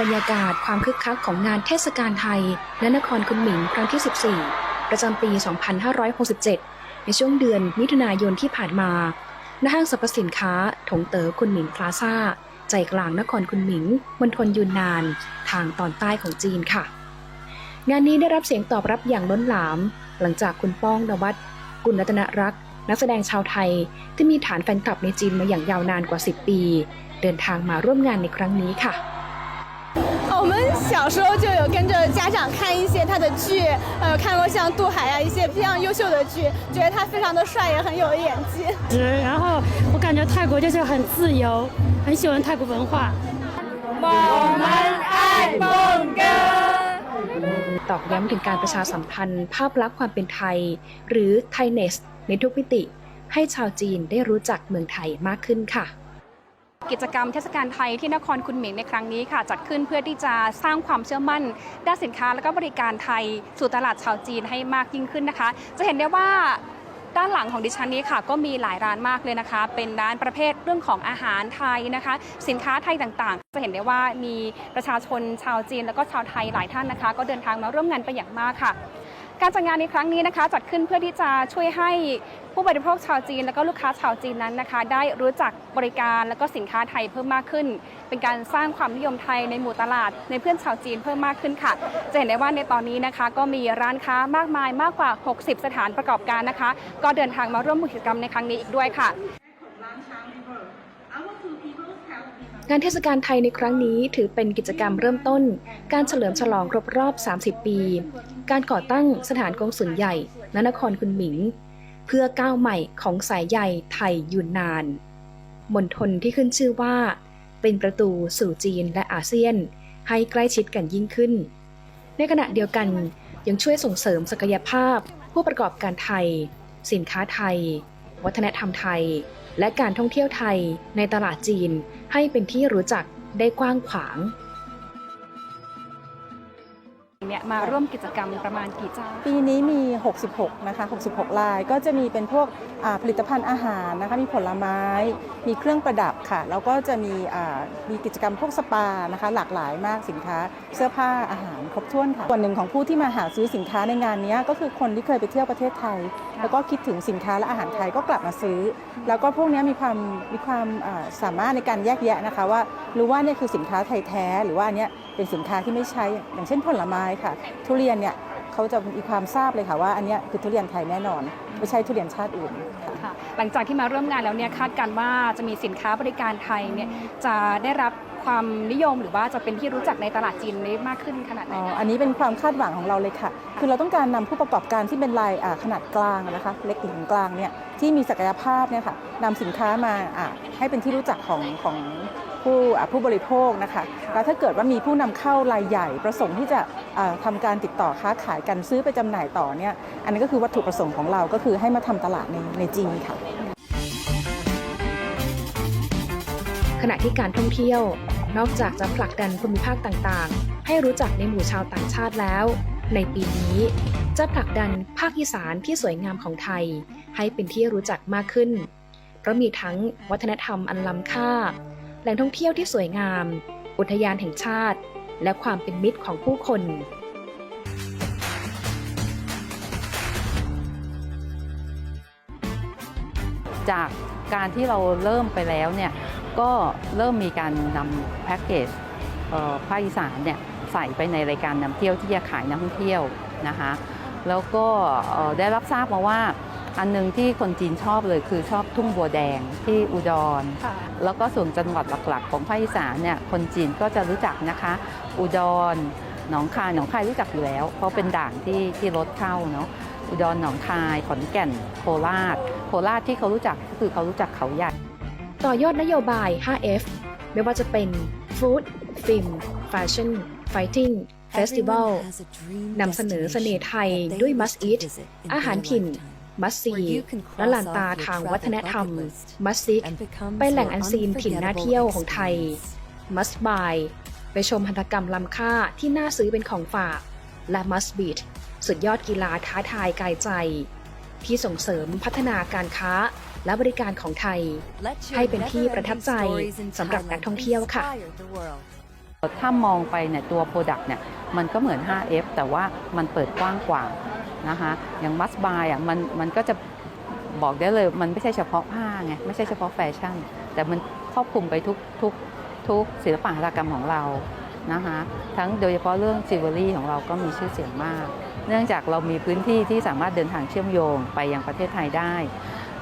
บรรยากาศความคึกคักของงานเทศกาลไทยและนครคุณหมิงครั้งที่ 14 ประจำปี 2567 ในช่วงเดือนมิถุนายนที่ผ่านมา ณ ห้างสรรพสินค้า ถงเต๋อคุณหมิงพลาซ่า ใจกลางนครคุณหมิง มณฑลยูนนาน ทางตอนใต้ของจีนค่ะ งานนี้ได้รับเสียงตอบรับอย่างล้นหลาม หลังจากคุณป้องนวัดกุลรัตนรักษ์นักแสดงชาวไทยที่มีฐานแฟนคลับในจีนมาอย่างยาวนานกว่า 10 ปี เดินทางมาร่วมงานในครั้งนี้ค่ะ 我们小时候就有跟着家长看一些他的剧，呃，看过像《渡海》啊一些非常优秀的剧，觉得他非常的帅，也很有演技。然后我感觉泰国就是很自由，很喜欢泰国文化。 ตอกย้ำถึงการประชาสัมพันธ์ ภาพลักษณ์ความเป็นไทย หรือไทยเนสในทุกมิติ ให้ชาวจีนได้รู้จักเมืองไทยมากขึ้นค่ะ กิจกรรมเทศกาลไทยที่นครคุณหมิงในครั้งนี้ค่ะ จัดขึ้นเพื่อที่จะสร้างความเชื่อมั่น ด้านสินค้าและก็บริการไทยสู่ตลาดชาวจีนให้มากยิ่งขึ้นนะคะ จะเห็นได้ว่าด้านหลังของดิฉันนี้ค่ะ ก็มีหลายร้านมากเลยนะคะ เป็นร้านประเภทเรื่องของอาหารไทยนะคะ สินค้าไทยต่างๆ จะเห็นได้ว่ามีประชาชนชาวจีน แล้วก็ชาวไทยหลายท่านนะคะ ก็เดินทางมาร่วมงานเป็นอย่างมากค่ะ การจัดงานในครั้งนี้นะคะจัดขึ้นเพื่อที่จะช่วยให้ผู้บริโภคชาวจีน และก็ลูกค้าชาวจีนนั้นนะคะ ได้รู้จักบริการและก็สินค้าไทยเพิ่มมากขึ้น เป็นการสร้างความนิยมไทยในหมู่ตลาด ในเพื่อนชาวจีนเพิ่มมากขึ้นค่ะ จะเห็นได้ว่าในตอนนี้นะคะ ก็มีร้านค้ามากมายมากกว่า 60 สถานประกอบการนะคะ ก็เดินทางมาร่วมกิจกรรมในครั้งนี้อีกด้วยค่ะงานเทศกาลไทยในครั้งนี้ถือเป็นกิจกรรมเริ่มต้น การเฉลิมฉลองครบรอบ 30 ปี การก่อตั้งสถานกงสุลใหญ่ณนครคุณหมิง เพื่อก้าวใหม่ของสายใยไทยยูนนานมณฑลที่ขึ้นชื่อว่า เป็นประตูสู่จีนและอาเซียน ให้ใกล้ชิดกันยิ่งขึ้น ในขณะเดียวกันยังช่วยส่งเสริมศักยภาพ ผู้ประกอบการไทย สินค้าไทย วัฒนธรรมไทย และการท่องเที่ยวไทยในตลาดจีนให้เป็นที่รู้จักได้กว้างขวาง เนี่ยมาร่วมกิจกรรมประมาณกี่เจ้า ปีนี้มี 66 นะคะ 66 ลาย ก็จะมีเป็นพวกอ่าผลิตภัณฑ์อาหารนะคะ มีผลไม้ มีเครื่องประดับค่ะ แล้วก็จะมีอ่ามีกิจกรรมพวกสปานะคะ หลากหลายมากสินค้า เสื้อผ้าอาหารครบถ้วนค่ะ ส่วนหนึ่งของผู้ที่มาหาซื้อสินค้าในงานนี้ก็คือคนที่เคยไปเที่ยวประเทศไทย แล้วก็คิดถึงสินค้าและอาหารไทยก็กลับมาซื้อ แล้วก็พวกนี้มีความมีความอ่าสามารถในการแยกแยะนะคะว่ารู้ว่าเนี่ยคือสินค้าไทยแท้หรือว่าอันเนี้ยเป็นสินค้าที่ไม่ใช้ อย่างเช่นผลไม้ค่ะ ทุเรียนเนี่ยเขาจะมีความทราบเลยค่ะว่าอันนี้คือทุเรียนไทยแน่นอน ไม่ใช่ทุเรียนชาติอื่นค่ะค่ะหลังจากที่มาร่วมงานแล้วเนี่ยคาดการณ์ว่าจะมีสินค้าบริการไทยเนี่ยจะได้รับความนิยมหรือว่าจะเป็นที่รู้จักในตลาดจีนได้มากขึ้นขนาดไหนอ๋อคะอันนี้เป็นความคาดหวังของเราเลยค่ะ คือเราต้องการนำผู้ประกอบการที่เป็นรายอ่าขนาดกลางนะคะ เล็กถึงกลางเนี่ยที่มีศักยภาพเนี่ยค่ะนำสินค้ามาอ่าให้เป็นที่รู้จักของของผู้อ่าผู้บริโภคนะคะ แล้วถ้าเกิดว่ามีผู้นำเข้ารายใหญ่ประสงค์ที่จะอ่าทำการติดต่อค้าขายกันซื้อไปจำหน่ายต่อเนี่ย อันนี้ก็คือวัตถุประสงค์ของเราก็คือคือให้มาทำตลาดในในจีนค่ะ ขณะที่การท่องเที่ยว นอกจากจะผลักดันภูมิภาคต่างๆ ให้รู้จักในหมู่ชาวต่างชาติแล้ว ในปีนี้จะผลักดันภาคอีสานที่สวยงามของไทย ให้เป็นที่รู้จักมากขึ้น เพราะมีทั้งวัฒนธรรมอันล้ำค่า แหล่งท่องเที่ยวที่สวยงาม อุทยานแห่งชาติ และความเป็นมิตรของผู้คน จากการที่เราเริ่มไปแล้วเนี่ยก็เริ่มมีการนำแพ็กเกจเอ่อภาคอีสานเนี่ยใส่ไปในรายการนำเที่ยวที่จะขายนักท่องเที่ยวนะคะแล้วก็เอ่อได้รับทราบมาว่าอันหนึงที่คนจีนชอบเลยคือชอบทุ่งบัวแดงที่อุดรค่ะแล้วก็ส่วนจังหวัดหลักๆ ของภาคอีสานเนี่ยคนจีนก็จะรู้จักนะคะ อุดรหนองคายหนองคายรู้จักอยู่แล้ว เพราะเป็นด่านที่ที่รถเข้าเนาะ อุดรหนองคาย ขอนแก่น โคราช โคราชที่เขารู้จักก็คือเขารู้จักเขาใหญ่ ต่อยอดนโยบาย 5F ไม่ว่าจะเป็น Food Film Fashion Fighting Festival นำเสนอเสน่ห์ไทยด้วย Must Eat อาหารถิ่น Must See และลานตาทางวัฒนธรรม Must Seek ไปแหล่งอันซีนถิ่นน่าเที่ยวของไทย Must Buy ไปชมหัตถกรรมล้ำค่าที่น่าซื้อเป็นของฝาก และ Must Beat สุดยอดกีฬาท้าทายกายใจ ที่ส่งเสริมพัฒนาการค้าและบริการของไทย ให้เป็นที่ประทับใจสำหรับนักท่องเที่ยวค่ะ ถ้ามองไปเนี่ยตัว Product เนี่ยมันก็เหมือน 5F แต่ว่ามันเปิดกว้างกว่านะคะอย่างมัสบายอะมันมันก็จะบอกได้เลยมันไม่ใช่เฉพาะผ้าไงไม่ใช่เฉพาะแฟชั่น แต่มันครอบคลุมไปทุกทุกทุกศิลปะหัตถกรรมของเรา นะคะทั้งโดยเฉพาะเรื่องจิวเวลรี่ของเราก็มีชื่อเสียงมาก เนื่องจากเรามีพื้นที่ที่สามารถเดินทางเชื่อมโยงไปยังประเทศไทยได้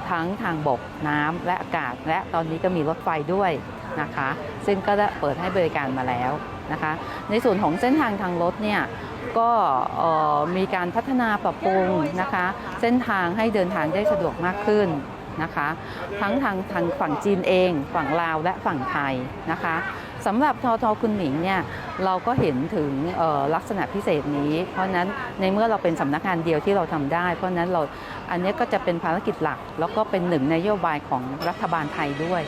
ทั้งทางบกน้ำและอากาศ และตอนนี้ก็มีรถไฟด้วยนะคะ ซึ่งก็ได้เปิดให้บริการมาแล้วนะคะ ในส่วนของเส้นทางทางรถเนี่ยก็มีการพัฒนาปรับปรุงนะคะ เส้นทางให้เดินทางได้สะดวกมากขึ้นนะคะ ทั้งทางทางฝั่งจีนเอง ฝั่งลาวและฝั่งไทยนะคะ สำหรับทอทอคุณหมิงเนี่ยเราก็เห็นถึงลักษณะพิเศษนี้ เพราะนั้นในเมื่อเราเป็นสำนักงานเดียวที่เราทำได้ เพราะฉะนั้นเราอันนี้ก็จะเป็นภารกิจหลัก แล้วก็เป็นหนึ่งในนโยบายของรัฐบาลไทยด้วย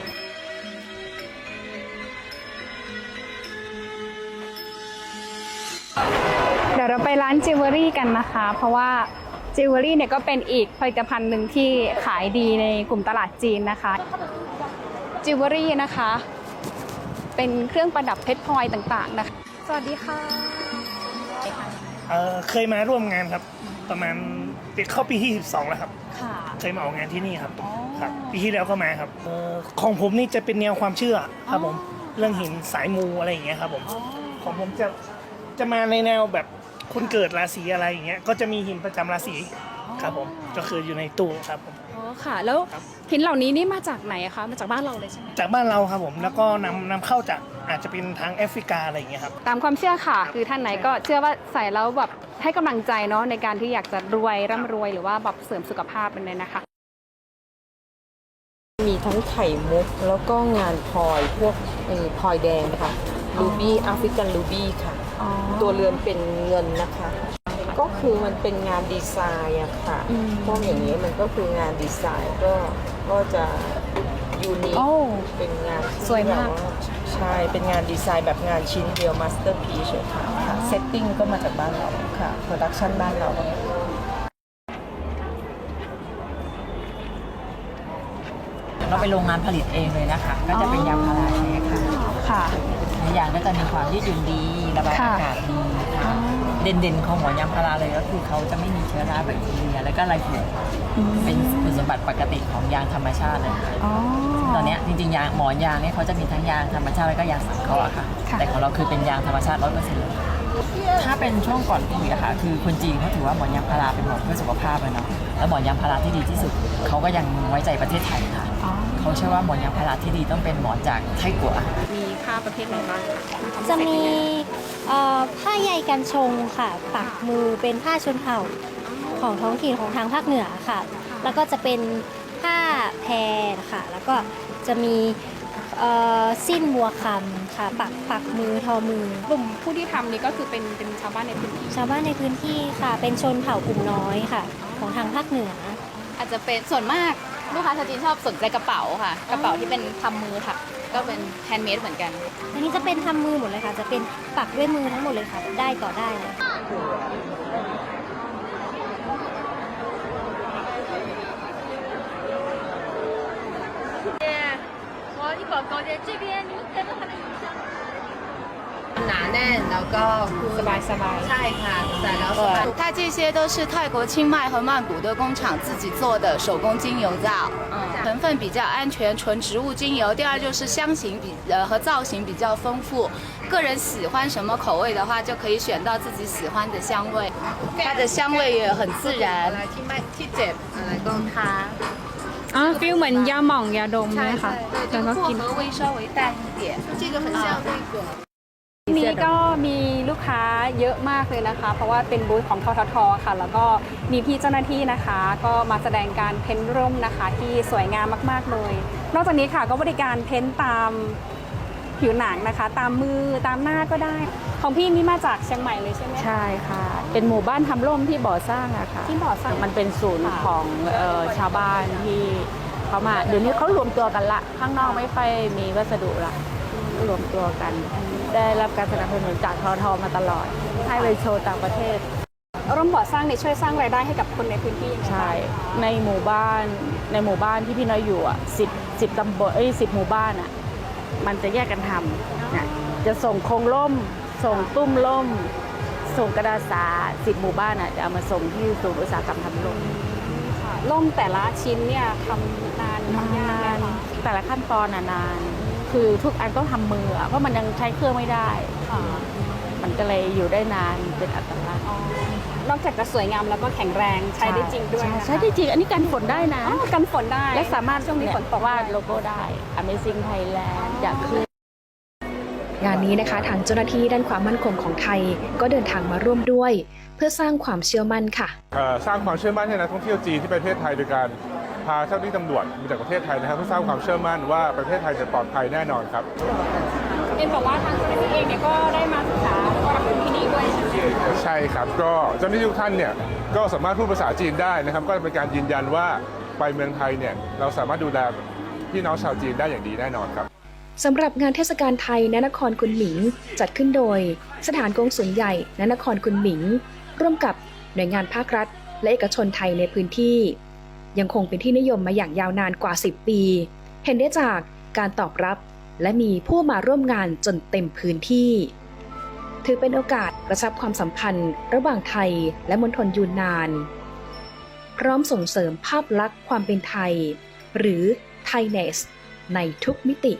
เดี๋ยวเราไปร้านจิวเวลรี่กันนะคะ เพราะว่าจิวเวลรี่เนี่ยก็เป็นอีกผลิตภัณฑ์หนึ่งที่ขายดีในกลุ่มตลาดจีนนะคะจิวเวลรี่นะคะ เป็นเครื่องประดับเพชรพลอยต่างๆนะคะ สวัสดีค่ะเอ่อเคยมาร่วมงานครับ ประมาณติดเข้าปีที่ 12 แล้วครับ ค่ะ เคยมาออกงานที่นี่ครับอ๋อ ครับปีที่แล้วก็มาครับเอ่อของผมนี่จะเป็นแนวความเชื่อครับผมเรื่องหินสายมูอะไรอย่างเงี้ยครับผมของผมจะจะมาในแนวแบบคุณเกิดราศีอะไรอย่างเงี้ยก็จะมีหินประจำราศีครับผมก็คืออยู่ในตู้ครับผมอ๋อ ค่ะ แล้วครับหินเหล่านี้นี่มาจากไหนอะคะมาจากบ้านเราเลยใช่ไหมจากบ้านเราครับผมแล้วก็นำนำเข้าจากอาจจะเป็นทางแอฟริกาอะไรอย่างเงี้ยครับ ตามความเชื่อค่ะ คือท่านไหนก็เชื่อว่าใส่แล้วแบบให้กำลังใจเนาะในการที่อยากจะรวยร่ำรวยหรือว่าแบบเสริมสุขภาพเป็นเลยนะคะ มีทั้งไข่มุกแล้วก็งานพลอยพวกเอ่อพลอยแดงนะคะรูบี้แอฟริกันรูบี้ค่ะ ตัวเรือนเป็นเงินนะคะ ก็คือมันเป็นงานดีไซน์อะค่ะพวกอย่างนี้มันก็คืองานดีไซน์ก็ก็จะยูนิค โอ้ เป็นงานที่สวยมาก แบบใช่ เป็นงานดีไซน์แบบงานชิ้นเดียวมาสเตอร์พีชค่ะเซตติ้งก็มาจากบ้านเราค่ะโปรดักชันบ้านเรา เราไปโรงงานผลิตเองเลยนะคะ ก็จะเป็นยางพาราแท้ค่ะค่ะในยางก็จะมีความยืดหยุ่นดี ระบายค่ะ อากาศดีค่ะ เด่นๆของหมอนยางพาราเลยก็คือเขาจะไม่มีเชื้อราแบคทีเรียแล้วก็ไรฝุ่นเป็นคุณสมบัติปกติของยางธรรมชาติเลยค่ะอ๋อตอนเนี้ยจริงๆยางหมอนยางเนี่ยเขาจะมีทั้งยางธรรมชาติแล้วก็ยางสังเคราะห์อะค่ะ ค่ะ แต่ของเราคือเป็นยางธรรมชาติร้อยเปอร์เซ็นต์เลยถ้าเป็นช่วงก่อนโควิดอะค่ะคือคนจีนเขาถือว่าหมอนยางพาราเป็นหมอนเพื่อสุขภาพเลยเนาะแล้วหมอนยางพาราที่ดีที่สุดเขาก็ยังไว้ใจประเทศไทยค่ะ อ๋อ เขาเชื่อว่าหมอนยางพาราที่ดีต้องเป็นหมอนจากไทกัว มีค่าประเภทไหนบ้าง จะมีเอ่อ ผ้าใยกันชงค่ะ ปักมือเป็นผ้าชนเผ่าของท้องถิ่นของทางภาคเหนือค่ะ แล้วก็จะเป็นผ้าแพรค่ะ แล้วก็จะมีเอ่อสิ้นบัวคำค่ะปักปักมือทอมือกลุ่มผู้ที่ทำนี่ก็คือเป็นเป็นชาวบ้านในพื้นที่ชาวบ้านในพื้นที่ค่ะ เป็นชนเผ่ากลุ่มน้อยค่ะ ของทางภาคเหนือ อาจจะเป็นส่วนมาก ลูกค้าชาวจีนชอบสนใจกระเป๋าค่ะ กระเป๋าที่เป็นทำมือค่ะก็เป็นแฮนด์เมดเหมือนกัน อันนี้จะเป็นทำมือหมดเลยค่ะ จะเป็นปักด้วยมือทั้งหมดเลยค่ะ ได้ต่อได้เลย หนาแน่นแล้วก็ สบายสบาย ใช่ค่ะใส่แล้วสบาย 它这些都是泰国清迈和曼谷的工厂自己做的手工精油皂，嗯，成分比较安全，纯植物精油。第二就是香型比呃和造型比较丰富，个人喜欢什么口味的话，就可以选到自己喜欢的香味。它的香味也很自然。 ที่ไม่ที่เจ็บอะไรก็ทา อ๋อฟิลเหมือนยาหม่องยาดมเลยค่ะ 对， แล้ว 就 ก็ 薄 กิน 荷味稍微淡一点，这个很像那个。 นี้ก็มีลูกค้าเยอะมากเลยนะคะ เพราะว่าเป็นบูธของทททค่ะ แล้วก็มีพี่เจ้าหน้าที่นะคะ ก็มาแสดงการเพ้นร่มนะคะ ที่สวยงามมากๆเลย นอกจากนี้ค่ะก็บริการเพ้นตามผิวหนังนะคะ ตามมือตามหน้าก็ได้ ของพี่นี่มาจากเชียงใหม่เลยใช่ไหมคะใช่ค่ะ เป็นหมู่บ้านทำร่มที่บ่อสร้างอะค่ะที่บ่อสร้างมันเป็นศูนย์ของเอ่อชาวบ้านที่เขามาเดี๋ยวนี้เขารวมตัวกันละ ข้างนอกไม่ค่อยมีวัสดุละ รวมตัวกัน ได้รับการสนับสนุนจากทอทอมาตลอด ให้ไปโชว์ต่างประเทศ ร่วมก่อสร้างในยช่วยสร้างรายได้ให้กับคนในพื้นที่ยังไงบ้างใช่ ในหมู่บ้านในหมู่บ้านที่พี่น้อยอยู่อะสิบสิบตำบลเอ้ยสิบหมู่บ้านอะมันจะแยกกันทำนะจะส่งโครงล่ม ส่งตุ้มล่ม ส่งกระดาษสาสิบหมู่บ้านอะจะเอามาส่งที่ศูนย์อุตสาหกรรมทำล่มค่ะล่มแต่ละชิ้นเนี่ยทำนานทำยากไหมนานคะแต่ละขั้นตอนอะนาน คือทุกอันต้องทำมืออะเพราะมันยังใช้เครื่องไม่ได้ค่ะมันก็เลยอยู่ได้นานเป็นอัตลักษณ์อ๋อนอกจากจะสวยงามแล้วก็แข็งแรงใช้ได้จริงด้วยนะคะใช้ได้จริง อันนี้กันฝนได้นะอ๋อกันฝนได้ และสามารถช่วงนี้ฝนตกวาดโลโก้ได้ Amazing Thailand อยากขึ้นงานนี้นะคะทางเจ้าหน้าที่ด้านความมั่นคงของไทย ก็เดินทางมาร่วมด้วย เพื่อสร้างความเชื่อมั่นค่ะเอ่อสร้างความเชื่อมั่นให้นักท่องเที่ยวจีนที่ประเทศไทยโดยการ พาเจ้าหน้าที่ตำรวจมาจากประเทศไทยนะครับเพื่อสร้างความเชื่อมั่นว่าประเทศไทยจะปลอดภัยแน่นอนครับเอ็นบอกว่าทางเจ้าหน้าที่เองเนี่ยก็ได้มาศึกษาแล้วก็รับรู้ที่นี่ด้วยใช่ไหมใช่ครับก็เจ้าหน้าที่ทุกท่านเนี่ยก็สามารถพูดภาษาจีนได้นะครับ ก็เป็นการยืนยันว่าไปเมืองไทยเนี่ยเราสามารถดูแลพี่น้องชาวจีนได้อย่างดีแน่นอนครับสำหรับงานเทศกาลไทยณนครคุนหมิง จัดขึ้นโดย สถานกงสุลใหญ่ณนครคุนหมิง ร่วมกับหน่วยงานภาครัฐ และเอกชนไทยในพื้นที่ ยังคงเป็นที่นิยมมาอย่างยาวนานกว่า 10 ปี เห็นได้จากการตอบรับและมีผู้มาร่วมงานจนเต็มพื้นที่ ถือเป็นโอกาสกระชับความสัมพันธ์ ระหว่างไทยและมณฑลยูนนาน พร้อมส่งเสริมภาพลักษณ์ความเป็นไทย หรือไทยเนสในทุกมิติ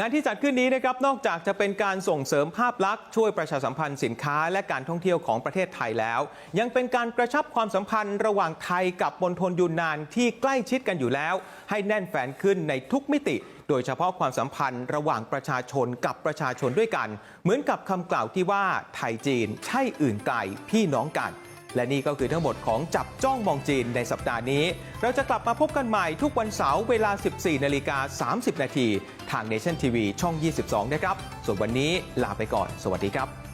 งานที่จัดขึ้นนี้นะครับนอกจากจะเป็นการส่งเสริมภาพลักษณ์ช่วยประชาสัมพันธ์สินค้าและการท่องเที่ยวของประเทศไทยแล้ว ยังเป็นการกระชับความสัมพันธ์ระหว่างไทยกับมณฑลยูนนานที่ใกล้ชิดกันอยู่แล้ว ให้แน่นแฟนขึ้นในทุกมิติ โดยเฉพาะความสัมพันธ์ระหว่างประชาชนกับประชาชนด้วยกัน เหมือนกับคำกล่าวที่ว่าไทยจีน ใช่อื่นไกลพี่น้องกัน และนี่ก็คือทั้งหมดของจับจ้องมองจีนในสัปดาห์นี้ เราจะกลับมาพบกันใหม่ทุกวันเสาร์เวลา 14นาฬิกา30 นาทีทาง Nation TV ช่อง 22 นะครับ ส่วนวันนี้ลาไปก่อน สวัสดีครับ